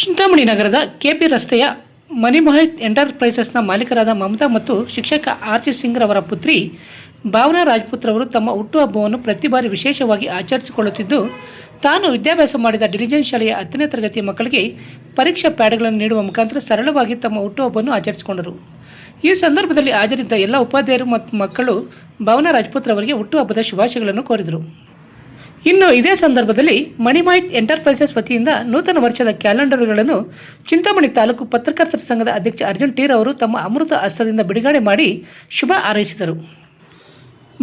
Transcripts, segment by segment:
ಚಿಂತಾಮಣಿ ನಗರದ ಕೆಪಿ ರಸ್ತೆಯ ಮಣಿಮೋಹಿತ್ ಎಂಟರ್ಪ್ರೈಸಸ್ನ ಮಾಲೀಕರಾದ ಮಮತಾ ಮತ್ತು ಶಿಕ್ಷಕ ಆರ್ ಸಿ ಸಿಂಗ್ ರವರ ಪುತ್ರಿ ಭಾವನಾ ರಾಜ್ಪುತ್ರ ಅವರು ತಮ್ಮ ಹುಟ್ಟುಹಬ್ಬವನ್ನು ಪ್ರತಿ ಬಾರಿ ವಿಶೇಷವಾಗಿ ಆಚರಿಸಿಕೊಳ್ಳುತ್ತಿದ್ದು, ತಾನು ವಿದ್ಯಾಭ್ಯಾಸ ಮಾಡಿದ ಡಿಲಿಜೆನ್ಸ್ ಶಾಲೆಯ ಹತ್ತನೇ ತರಗತಿಯ ಮಕ್ಕಳಿಗೆ ಪರೀಕ್ಷಾ ಪ್ಯಾಡ್ಗಳನ್ನು ನೀಡುವ ಮುಖಾಂತರ ಸರಳವಾಗಿ ತಮ್ಮ ಹುಟ್ಟುಹಬ್ಬವನ್ನು ಆಚರಿಸಿಕೊಂಡರು. ಈ ಸಂದರ್ಭದಲ್ಲಿ ಹಾಜರಿದ್ದ ಎಲ್ಲ ಉಪಾಧ್ಯಾಯರು ಮತ್ತು ಮಕ್ಕಳು ಭಾವನಾ ರಾಜ್ಪುತ್ರ ಅವರಿಗೆ ಹುಟ್ಟುಹಬ್ಬದ ಶುಭಾಶಯಗಳನ್ನು ಕೋರಿದರು. ಇನ್ನು ಇದೇ ಸಂದರ್ಭದಲ್ಲಿ ಮಣಿಮಾಯಿತ್ ಎಂಟರ್ಪ್ರೈಸಸ್ ವತಿಯಿಂದ ನೂತನ ವರ್ಷದ ಕ್ಯಾಲೆಂಡರ್ಗಳನ್ನು ಚಿಂತಾಮಣಿ ತಾಲೂಕು ಪತ್ರಕರ್ತರ ಸಂಘದ ಅಧ್ಯಕ್ಷ ಅರ್ಜುನ್ ಟೀರ್ ಅವರು ತಮ್ಮ ಅಮೃತ ಹಸ್ತದಿಂದ ಬಿಡುಗಡೆ ಮಾಡಿ ಶುಭ ಹಾರೈಸಿದರು.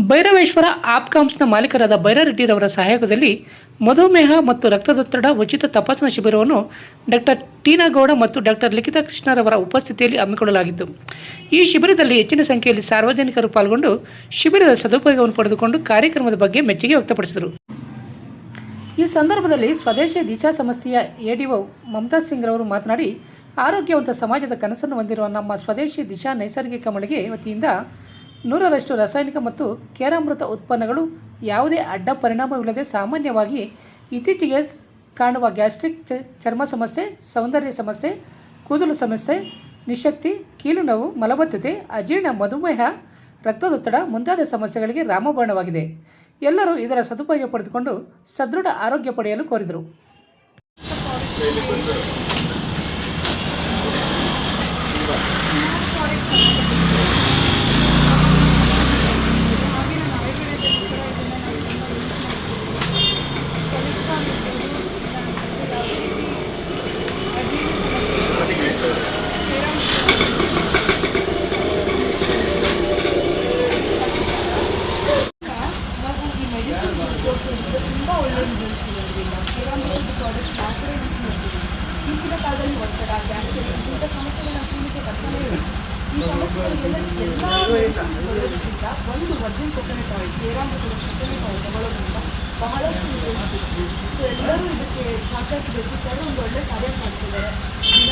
ಭೈರವೇಶ್ವರ ಆಪ್ಕಾಮ್ಸ್ನ ಮಾಲೀಕರಾದ ಭೈರರೆಡ್ಡಿರವರ ಸಹಯೋಗದಲ್ಲಿ ಮಧುಮೇಹ ಮತ್ತು ರಕ್ತದೊತ್ತಡ ಉಚಿತ ತಪಾಸಣಾ ಶಿಬಿರವನ್ನು ಡಾಕ್ಟರ್ ಟೀನಾಗೌಡ ಮತ್ತು ಡಾಕ್ಟರ್ ಲಿಖಿತ ಕೃಷ್ಣರವರ ಉಪಸ್ಥಿತಿಯಲ್ಲಿ ಹಮ್ಮಿಕೊಳ್ಳಲಾಗಿತ್ತು. ಈ ಶಿಬಿರದಲ್ಲಿ ಹೆಚ್ಚಿನ ಸಂಖ್ಯೆಯಲ್ಲಿ ಸಾರ್ವಜನಿಕರು ಪಾಲ್ಗೊಂಡು ಶಿಬಿರದ ಸದುಪಯೋಗವನ್ನು ಪಡೆದುಕೊಂಡು ಕಾರ್ಯಕ್ರಮದ ಬಗ್ಗೆ ಮೆಚ್ಚುಗೆ ವ್ಯಕ್ತಪಡಿಸಿದರು. ಈ ಸಂದರ್ಭದಲ್ಲಿ ಸ್ವದೇಶಿ ದಿಶಾ ಸಂಸ್ಥೆಯ ಎಡಿಒ ಮಮತಾ ಸಿಂಗ್ ರವರು ಮಾತನಾಡಿ, ಆರೋಗ್ಯವಂತ ಸಮಾಜದ ಕನಸನ್ನು ಹೊಂದಿರುವ ನಮ್ಮ ಸ್ವದೇಶಿ ದಿಶಾ ನೈಸರ್ಗಿಕ ಮಳಿಗೆ ವತಿಯಿಂದ ನೂರರಷ್ಟು ರಾಸಾಯನಿಕ ಮತ್ತು ಕೇರಾಮೃತ ಉತ್ಪನ್ನಗಳು ಯಾವುದೇ ಅಡ್ಡ ಪರಿಣಾಮವಿಲ್ಲದೆ ಸಾಮಾನ್ಯವಾಗಿ ಇತ್ತೀಚೆಗೆ ಕಾಣುವ ಗ್ಯಾಸ್ಟ್ರಿಕ್ ಚರ್ಮ ಸಮಸ್ಯೆ, ಸೌಂದರ್ಯ ಸಮಸ್ಯೆ, ಕೂದಲು ಸಮಸ್ಯೆ, ನಿಶಕ್ತಿ, ಕೀಲು ನೋವು, ಮಲಬದ್ಧತೆ, ಅಜೀರ್ಣ, ಮಧುಮೇಹ, ರಕ್ತದೊತ್ತಡ ಮುಂತಾದ ಸಮಸ್ಯೆಗಳಿಗೆ ರಾಮಬಾಣವಾಗಿದೆ. ಎಲ್ಲರೂ ಇದರ ಸದುಪಯೋಗ ಪಡೆದುಕೊಂಡು ಸದೃಢ ಆರೋಗ್ಯ ಪಡೆಯಲು ಕೋರಿದರು. ತುಂಬ ಒಳ್ಳೆ ರಿಸಲ್ಟ್ಸ್ ಇರೋದ್ರಿಂದ ಪಿರಾಮಿಡ್ ಪ್ರಾಡಕ್ಟ್ಸ್ ಮಾತ್ರ ಯೂಸ್ ಮಾಡ್ತೀವಿ ಈಗಿನ ಕಾಲದಲ್ಲಿ ಒತ್ತಡ ಗ್ಯಾಸ್ಟ್ರಿಕ್ ಇಂಥ ಸಮಸ್ಯೆಗಳನ್ನ ಕ್ಲಿನಿಕ್ಗೆ ಬರ್ತಾನೆ ಇದೆ ಈ ಸಮಸ್ಯೆಗಳಿಗೆಲ್ಲ ಎಲ್ಲ ಬರೋದ್ರಿಂದ ಒಂದು virgin coconut oil pyramid coconut oil ತಗೊಳ್ಳೋದ್ರಿಂದ ಬಹಳಷ್ಟು ರಿಸಲ್ಟ್ಸ್ ಸೊ ಎಲ್ಲರೂ ಇದಕ್ಕೆ ಸಹಕರಿಸಬೇಕು. ಸರ್, ಒಂದು ಒಳ್ಳೆ ಕಾರ್ಯ ಮಾಡ್ತಿದ್ದಾರೆ. ದಿನ